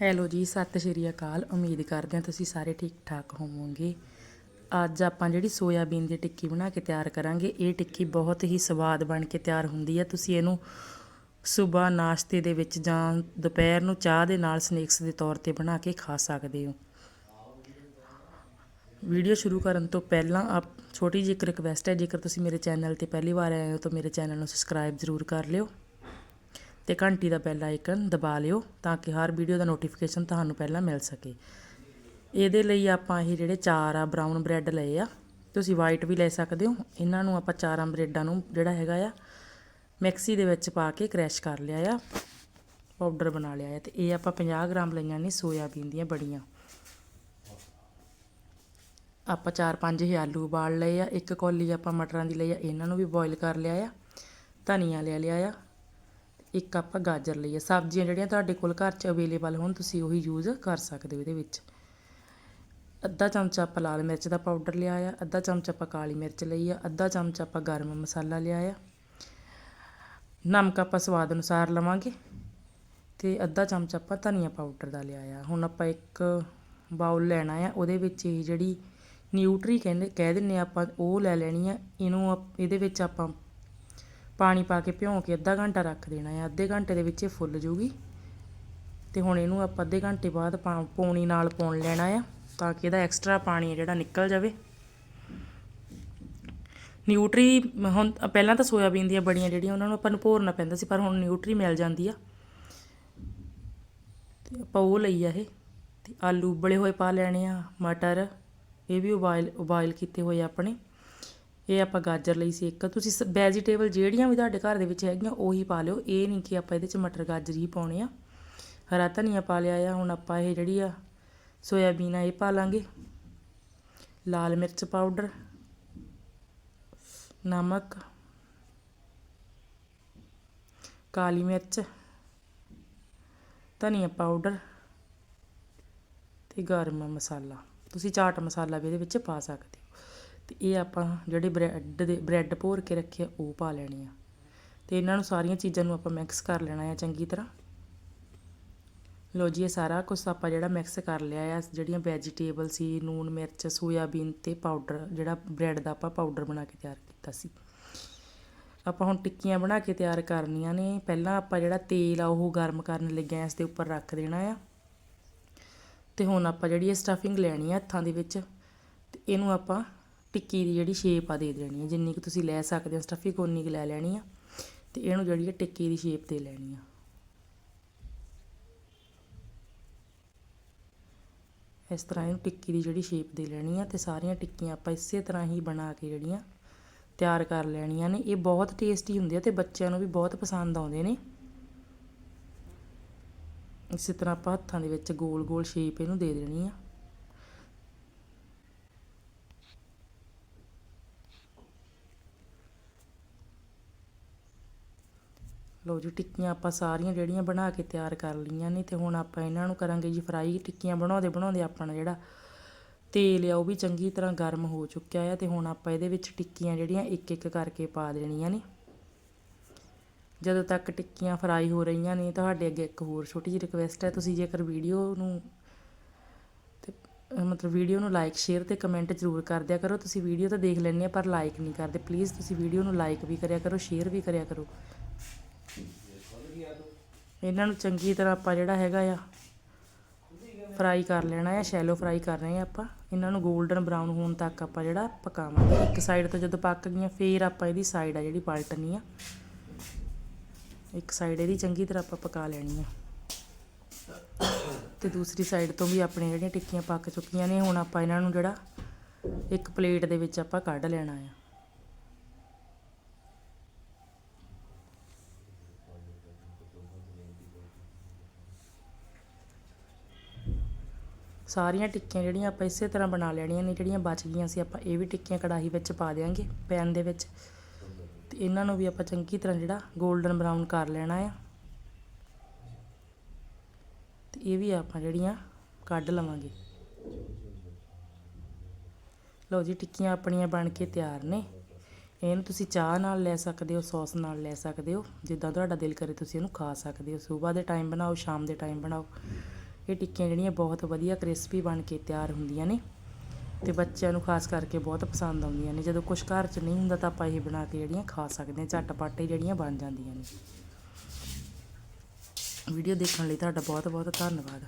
Hello ਜੀ, ਸਤਿ ਸ਼੍ਰੀ ਅਕਾਲ। ਉਮੀਦ ਕਰਦੇ ਹਾਂ ਤੁਸੀਂ ਸਾਰੇ ਠੀਕ ਠਾਕ ਹੋਵੋਗੇ। ਅੱਜ ਆਪਾਂ ਜਿਹੜੀ ਸੋਇਆਬੀਨ ਦੀ ਟਿੱਕੀ ਬਣਾ ਕੇ ਤਿਆਰ ਕਰਾਂਗੇ, ਇਹ ਟਿੱਕੀ ਬਹੁਤ ਹੀ ਸਵਾਦ ਬਣ ਕੇ ਤਿਆਰ ਹੁੰਦੀ ਹੈ। ਤੁਸੀਂ ਇਹਨੂੰ ਸਵੇਰ ਨਾਸ਼ਤੇ ਦੇ ਵਿੱਚ ਜਾਂ ਦੁਪਹਿਰ ਨੂੰ ਚਾਹ ਦੇ ਨਾਲ ਸਨੈਕਸ ਦੇ ਤੌਰ ਤੇ ਬਣਾ ਕੇ ਖਾ ਸਕਦੇ ਹੋ। ਵੀਡੀਓ ਸ਼ੁਰੂ ਕਰਨ ਤੋਂ ਪਹਿਲਾਂ ਆਪ ਛੋਟੀ ਜਿਹੀ ਇੱਕ ਰਿਕਵੈਸਟ ਹੈ, ਜੇਕਰ ਤੁਸੀਂ ਮੇਰੇ ਚੈਨਲ ਤੇ ਪਹਿਲੀ ਵਾਰ ਆਏ ਹੋ ਤਾਂ ਮੇਰੇ ਚੈਨਲ ਨੂੰ ਸਬਸਕ੍ਰਾਈਬ ਜ਼ਰੂਰ ਕਰ ਲਿਓ। ਤੇ ਘੰਟੀ ਦਾ ਬੈਲ ਆਈਕਨ ਦਬਾ ਲਿਓ ਤਾਂ ਕਿ ਹਰ ਵੀਡੀਓ ਦਾ ਨੋਟੀਫਿਕੇਸ਼ਨ ਤੁਹਾਨੂੰ ਪਹਿਲਾਂ ਮਿਲ ਸਕੇ। ਇਹਦੇ ਲਈ ਆਪਾਂ ਇਹ ਜਿਹੜੇ ਚਾਰ ਆ ਬਰਾਊਨ ਬ੍ਰੈਡ ਲਏ ਆ। ਤੁਸੀਂ ਵਾਈਟ ਵੀ ਲੈ ਸਕਦੇ ਹੋ। ਇਹਨਾਂ ਨੂੰ ਆਪਾਂ ਚਾਰਾਂ ਬ੍ਰੈਡਾਂ ਨੂੰ ਜਿਹੜਾ ਹੈਗਾ ਆ, ਮਿਕਸੀ ਦੇ ਵਿੱਚ ਪਾ ਕੇ ਕ੍ਰੈਸ਼ ਕਰ ਲਿਆ ਆ। ਪਾਊਡਰ ਬਣਾ ਲਿਆ ਆ ਤੇ ਇਹ ਆਪਾਂ 50 ਗ੍ਰਾਮ ਲਈਆਂ ਨੇ ਸੋਇਆਬੀਨ ਦੀਆਂ ਬੜੀਆਂ। ਆਪਾਂ 4-5 ਹੀ ਆਲੂ ਉਬਾਲ ਲਏ ਆ। ਇੱਕ ਕੌਲੀ ਆਪਾਂ ਮਟਰਾਂ ਦੀ ਲਈ ਆ। ਇਹਨਾਂ ਨੂੰ ਵੀ ਬੋਇਲ ਕਰ ਲਿਆ ਆ। ਧਨੀਆ ਲੈ ਲਿਆ ਆ। ਇੱਕ ਆਪਾਂ ਗਾਜਰ ਲਈ ਆ। ਸਬਜ਼ੀਆਂ ਜਿਹੜੀਆਂ ਤੁਹਾਡੇ ਕੋਲ ਘਰ 'ਚ ਅਵੇਲੇਬਲ ਹੋਣ, ਤੁਸੀਂ ਉਹੀ ਯੂਜ਼ ਕਰ ਸਕਦੇ ਹੋ ਇਹਦੇ ਵਿੱਚ। ਅੱਧਾ ਚਮਚਾ ਆਪਾਂ ਲਾਲ ਮਿਰਚ ਦਾ ਪਾਊਡਰ ਲਿਆ ਆ, ਅੱਧਾ ਚਮਚ ਆਪਾਂ ਕਾਲੀ ਮਿਰਚ ਲਈ ਆ, ਅੱਧਾ ਚਮਚ ਆਪਾਂ ਗਰਮ ਮਸਾਲਾ ਲਿਆ ਆ। ਨਮਕ ਆਪਾਂ ਸਵਾਦ ਅਨੁਸਾਰ ਲਵਾਂਗੇ ਤੇ ਅੱਧਾ ਚਮਚ ਆਪਾਂ ਧਨੀਆ ਪਾਊਡਰ ਦਾ ਲਿਆ ਆ। ਹੁਣ ਆਪਾਂ ਇੱਕ ਬਾਉਲ ਲੈਣਾ ਆ, ਉਹਦੇ ਵਿੱਚ ਇਹ ਜਿਹੜੀ ਨਿਊਟਰੀ ਕਹਿੰਦੇ, ਕਹਿ ਦਿੰਨੇ ਆਪਾਂ, ਉਹ ਲੈ ਲੈਣੀ ਆ। ਇਹਨੂੰ ਆਪ- ਇਹਦੇ ਵਿੱਚ ਆਪਾਂ ਪਾਣੀ ਪਾ ਕੇ ਭਿਉਂ ਕੇ ਅੱਧਾ ਘੰਟਾ ਰੱਖ ਦੇਣਾ ਹੈ। ਅੱਧੇ ਘੰਟੇ ਦੇ ਵਿੱਚ ਇਹ ਫੁੱਲ ਜੂਗੀ। ਤੇ ਹੁਣ ਇਹਨੂੰ ਆਪਾਂ ਅੱਧੇ ਘੰਟੇ ਬਾਅਦ ਪਾ- ਪੌਣੀ ਨਾਲ ਪਾਉਣ ਲੈਣਾ ਆ, ਤਾਂ ਕਿ ਇਹਦਾ ਐਕਸਟਰਾ ਪਾਣੀ ਜਿਹੜਾ ਨਿਕਲ ਜਾਵੇ। ਨਿਊਟਰੀ ਹੁਣ ਪਹਿਲਾਂ ਤਾਂ ਸੋਇਆਬੀਨ ਦੀਆਂ ਬੜੀਆਂ ਜਿਹੜੀਆਂ ਉਹਨਾਂ ਨੂੰ ਆਪਾਂ ਨੂੰ ਭੋਰਨਾ ਪੈਂਦਾ ਸੀ, ਪਰ ਹੁਣ ਨਿਊਟਰੀ ਮਿਲ ਜਾਂਦੀ ਆ। ਤੇ ਆਪਾਂ ਉਹ ਲਈ ਆ ਇਹ। ਤੇ ਆਲੂ ਉਬਲੇ ਹੋਏ ਪਾ ਲੈਣੇ ਆ, ਮਟਰ, ਇਹ ਵੀ ਉਬਾਇਲ ਉਬਾਇਲ ਕੀਤੇ ਹੋਏ ਆਪਣੇ। ਇਹ ਆਪਾਂ ਗਾਜਰ ਲਈ ਸੀ ਇੱਕ। ਤੁਸੀਂ ਵੈਜੀਟੇਬਲ ਜਿਹੜੀਆਂ ਵੀ ਤੁਹਾਡੇ ਘਰ ਦੇ ਵਿੱਚ ਹੈਗੀਆਂ, ਉਹੀ ਪਾ ਲਿਓ। ਇਹ ਨਹੀਂ ਕਿ ਆਪਾਂ ਇਹਦੇ 'ਚ ਮਟਰ ਗਾਜਰ ਹੀ ਪਾਉਣੇ ਆ। ਹਰਾ ਧਨੀਆ ਪਾ ਲਿਆ ਆ। ਹੁਣ ਆਪਾਂ ਇਹ ਜਿਹੜੀ ਆ, ਸੋਇਆਬੀਨ ਆ, ਇਹ ਪਾ ਲਾਂਗੇ। ਲਾਲ ਮਿਰਚ ਪਾਊਡਰ, ਨਮਕ, ਕਾਲੀ ਮਿਰਚ, ਧਨੀਆ ਪਾਊਡਰ ਤੇ ਗਰਮ ਮਸਾਲਾ। ਤੁਸੀਂ ਚਾਟ ਮਸਾਲਾ ਵੀ ਇਹਦੇ ਵਿੱਚ ਪਾ ਸਕਦੇ ਹੋ। ਅਤੇ ਇਹ ਆਪਾਂ ਜਿਹੜੇ ਬ੍ਰੈਡ ਦੇ, ਬ੍ਰੈਡ ਭੋਰ ਕੇ ਰੱਖੇ ਆ, ਉਹ ਪਾ ਲੈਣੇ ਆ। ਅਤੇ ਇਹਨਾਂ ਨੂੰ ਸਾਰੀਆਂ ਚੀਜ਼ਾਂ ਨੂੰ ਆਪਾਂ ਮਿਕਸ ਕਰ ਲੈਣਾ ਆ ਚੰਗੀ ਤਰ੍ਹਾਂ। ਲੋ ਜੀ, ਇਹ ਸਾਰਾ ਕੁਝ ਆਪਾਂ ਜਿਹੜਾ ਮਿਕਸ ਕਰ ਲਿਆ ਆ, ਜਿਹੜੀਆਂ ਵੈਜੀਟੇਬਲ ਸੀ ਨੂਨ ਮਿਰਚ, ਸੋਇਆਬੀਨ ਤੇ ਪਾਊਡਰ ਜਿਹੜਾ ਬ੍ਰੈਡ ਦਾ ਆਪਾਂ ਪਾਊਡਰ ਬਣਾ ਕੇ ਤਿਆਰ ਕੀਤਾ ਸੀ। ਆਪਾਂ ਹੁਣ ਟਿੱਕੀਆਂ ਬਣਾ ਕੇ ਤਿਆਰ ਕਰਨੀਆਂ ਨੇ। ਪਹਿਲਾਂ ਆਪਾਂ ਜਿਹੜਾ ਤੇਲ ਆ, ਉਹ ਗਰਮ ਕਰਨ ਲਈ ਗੈਸ ਦੇ ਉੱਪਰ ਰੱਖ ਦੇਣਾ ਆ। ਤੇ ਹੁਣ ਆਪਾਂ ਜਿਹੜੀ ਇਹ ਸਟਫਿੰਗ ਲੈਣੀ ਆ, ਹੱਥਾਂ ਦੇ ਵਿੱਚ, ਤੇ ਇਹਨੂੰ ਆਪਾਂ ਟਿੱਕੀ ਦੀ ਜਿਹੜੀ ਸ਼ੇਪ ਆ ਦੇ ਦੇਣੀ ਹੈ ਜਿੰਨੀ ਕਿ ਤੁਸੀਂ ਲੈ ਸਕਦੇ ਹੋ ਸਟਫਿੰਗ ਉਨੀ ਕੁ ਲੈ ਲੈਣੀ ਆ। ਤੇ ਇਹਨੂੰ ਜਿਹੜੀ ਹੈ ਟਿੱਕੀ ਦੀ ਸ਼ੇਪ ਦੇ ਲੈਣੀ ਆ। ਇਸ ਤਰ੍ਹਾਂ ਇਹਨੂੰ ਟਿੱਕੀ ਦੀ ਜਿਹੜੀ ਸ਼ੇਪ ਦੇ ਲੈਣੀ ਆ ਤੇ ਸਾਰੀਆਂ ਟਿੱਕੀਆਂ ਆਪਾਂ ਇਸੇ ਤਰ੍ਹਾਂ ਹੀ ਬਣਾ ਕੇ ਜਿਹੜੀਆਂ ਤਿਆਰ ਕਰ ਲੈਣੀਆਂ ਨੇ। ਇਹ ਬਹੁਤ ਟੇਸਟੀ ਹੁੰਦੇ ਆ ਤੇ ਬੱਚਿਆਂ ਨੂੰ ਵੀ ਬਹੁਤ ਪਸੰਦ ਆਉਂਦੇ ਨੇ। ਇਸੇ ਤਰ੍ਹਾਂ ਆਪਾਂ ਹੱਥਾਂ ਦੇ ਵਿੱਚ ਗੋਲ ਗੋਲ ਸ਼ੇਪ ਇਹਨੂੰ ਦੇ ਦੇਣੀ ਆ। ਲਓ ਜੀ, ਟਿੱਕੀਆਂ ਆਪਾਂ ਸਾਰੀਆਂ ਜਿਹੜੀਆਂ ਬਣਾ ਕੇ ਤਿਆਰ ਕਰ ਲਈਆਂ ਨੇ, ਤੇ ਹੁਣ ਆਪਾਂ ਇਹਨਾਂ ਨੂੰ ਕਰਾਂਗੇ ਜੀ ਫਰਾਈ ਟਿੱਕੀਆਂ ਬਣਾਉਂਦੇ ਬਣਾਉਂਦੇ ਆਪਣਾ ਜਿਹੜਾ ਤੇਲ ਆ, ਉਹ ਵੀ ਚੰਗੀ ਤਰ੍ਹਾਂ ਗਰਮ ਹੋ ਚੁੱਕਿਆ ਆ, ਤੇ ਹੁਣ ਆਪਾਂ ਇਹਦੇ ਵਿੱਚ ਟਿੱਕੀਆਂ ਜਿਹੜੀਆਂ ਇੱਕ ਇੱਕ ਕਰਕੇ ਪਾ ਦੇਣੀਆਂ ਨੇ। ਜਦੋਂ ਤੱਕ ਟਿੱਕੀਆਂ ਫਰਾਈ ਹੋ ਰਹੀਆਂ ਨੇ, ਤੁਹਾਡੇ ਅੱਗੇ ਇੱਕ ਹੋਰ ਛੋਟੀ ਜਿਹੀ ਰਿਕਵੈਸਟ ਹੈ, ਤੁਸੀਂ ਜੇਕਰ ਵੀਡੀਓ ਨੂੰ ਤੇ, ਮਤਲਬ ਵੀਡੀਓ ਨੂੰ ਲਾਈਕ ਸ਼ੇਅਰ ਤੇ ਕਮੈਂਟ ਜ਼ਰੂਰ ਕਰ ਦਿਆ ਕਰੋ। ਤੁਸੀਂ ਵੀਡੀਓ ਤਾਂ ਦੇਖ ਲੈਂਦੇ ਆ, ਪਰ ਲਾਈਕ ਨਹੀਂ ਕਰਦੇ। ਪਲੀਜ਼ ਤੁਸੀਂ ਵੀਡੀਓ ਨੂੰ ਲਾਈਕ ਵੀ ਕਰਿਆ ਕਰੋ ਸ਼ੇਅਰ ਵੀ ਕਰਿਆ ਕਰੋ। ਇਹਨਾਂ ਨੂੰ ਚੰਗੀ ਤਰ੍ਹਾਂ ਆਪਾਂ ਜਿਹੜਾ ਹੈਗਾ ਆ ਫਰਾਈ ਕਰ ਲੈਣਾ ਆ ਸ਼ੈਲੋ ਫਰਾਈ ਕਰ ਰਹੇ ਆ ਆਪਾਂ। ਇਹਨਾਂ ਨੂੰ 골ਡਨ ਬਰਾਊਨ ਹੋਣ ਤੱਕ ਆਪਾਂ ਜਿਹੜਾ ਪਕਾਵਾਂਗੇ। ਇੱਕ ਸਾਈਡ ਤੋਂ ਜਦੋਂ ਪੱਕ ਗਈਆਂ, ਫੇਰ ਆਪਾਂ ਇਹਦੀ ਸਾਈਡ ਆ ਜਿਹੜੀ ਪਲਟਣੀ ਆ। ਇੱਕ ਸਾਈਡ ਇਹਦੀ ਚੰਗੀ ਤਰ੍ਹਾਂ ਆਪਾਂ ਪਕਾ ਲੈਣੀ ਆ। ਤੇ ਦੂਸਰੀ ਸਾਈਡ ਤੋਂ ਵੀ ਆਪਣੀਆਂ ਜਿਹੜੀਆਂ ਟਿੱਕੀਆਂ ਪੱਕ ਚੁੱਕੀਆਂ ਨੇ, ਹੁਣ ਆਪਾਂ ਇਹਨਾਂ ਨੂੰ ਜਿਹੜਾ ਇੱਕ ਪਲੇਟ ਦੇ ਵਿੱਚ ਆਪਾਂ ਕੱਢ ਲੈਣਾ ਆ। ਸਾਰੀਆਂ ਟਿੱਕੀਆਂ ਜਿਹੜੀਆਂ ਆਪਾਂ ਇਸੇ ਤਰ੍ਹਾਂ ਬਣਾ ਲੈਣੀਆਂ ਨੇ, ਜਿਹੜੀਆਂ ਬਚ ਗਈਆਂ ਸੀ, ਆਪਾਂ ਇਹ ਵੀ ਟਿੱਕੀਆਂ ਕੜਾਹੀ ਵਿੱਚ ਪਾ ਦੇਵਾਂਗੇ ਪੈਨ ਦੇ ਵਿੱਚ। ਤੇ ਇਹਨਾਂ ਨੂੰ ਵੀ ਆਪਾਂ ਚੰਗੀ ਤਰ੍ਹਾਂ ਜਿਹੜਾ 골ਡਨ ਬਰਾਊਨ ਕਰ ਲੈਣਾ ਆ। ਤੇ ਇਹ ਵੀ ਆਪਾਂ ਜਿਹੜੀਆਂ ਕੱਢ ਲਵਾਂਗੇ। ਲਓ ਜੀ, ਟਿੱਕੀਆਂ ਆਪਣੀਆਂ ਬਣ ਕੇ ਤਿਆਰ ਨੇ। ਇਹਨੂੰ ਤੁਸੀਂ ਚਾਹ ਨਾਲ ਲੈ ਸਕਦੇ ਹੋ, ਸੌਸ ਨਾਲ ਲੈ ਸਕਦੇ ਹੋ। ਜਿੱਦਾਂ ਤੁਹਾਡਾ ਦਿਲ ਕਰੇ ਤੁਸੀਂ ਇਹਨੂੰ ਖਾ ਸਕਦੇ ਹੋ। ਸਵੇਰ ਦੇ ਟਾਈਮ ਬਣਾਓ, ਸ਼ਾਮ ਦੇ ਟਾਈਮ ਬਣਾਓ। ਇਹ ਟਿੱਕੀਆਂ ਜਿਹੜੀਆਂ ਬਹੁਤ ਵਧੀਆ ਕ੍ਰਿਸਪੀ ਬਣ ਕੇ ਤਿਆਰ ਹੁੰਦੀਆਂ ਨੇ ਤੇ ਬੱਚਿਆਂ ਨੂੰ ਖਾਸ ਕਰਕੇ ਬਹੁਤ ਪਸੰਦ ਆਉਂਦੀਆਂ ਨੇ। ਜਦੋਂ ਕੁਝ ਘਰ 'ਚ ਨਹੀਂ ਹੁੰਦਾ ਤਾਂ ਆਪਾਂ ਇਹ ਬਣਾ ਕੇ ਜਿਹੜੀਆਂ ਖਾ ਸਕਦੇ ਹਾਂ, ਝਟਪਟ ਹੀ ਜਿਹੜੀਆਂ ਬਣ ਜਾਂਦੀਆਂ ਨੇ। ਵੀਡੀਓ ਦੇਖਣ ਲਈ ਤੁਹਾਡਾ ਬਹੁਤ ਬਹੁਤ ਧੰਨਵਾਦ।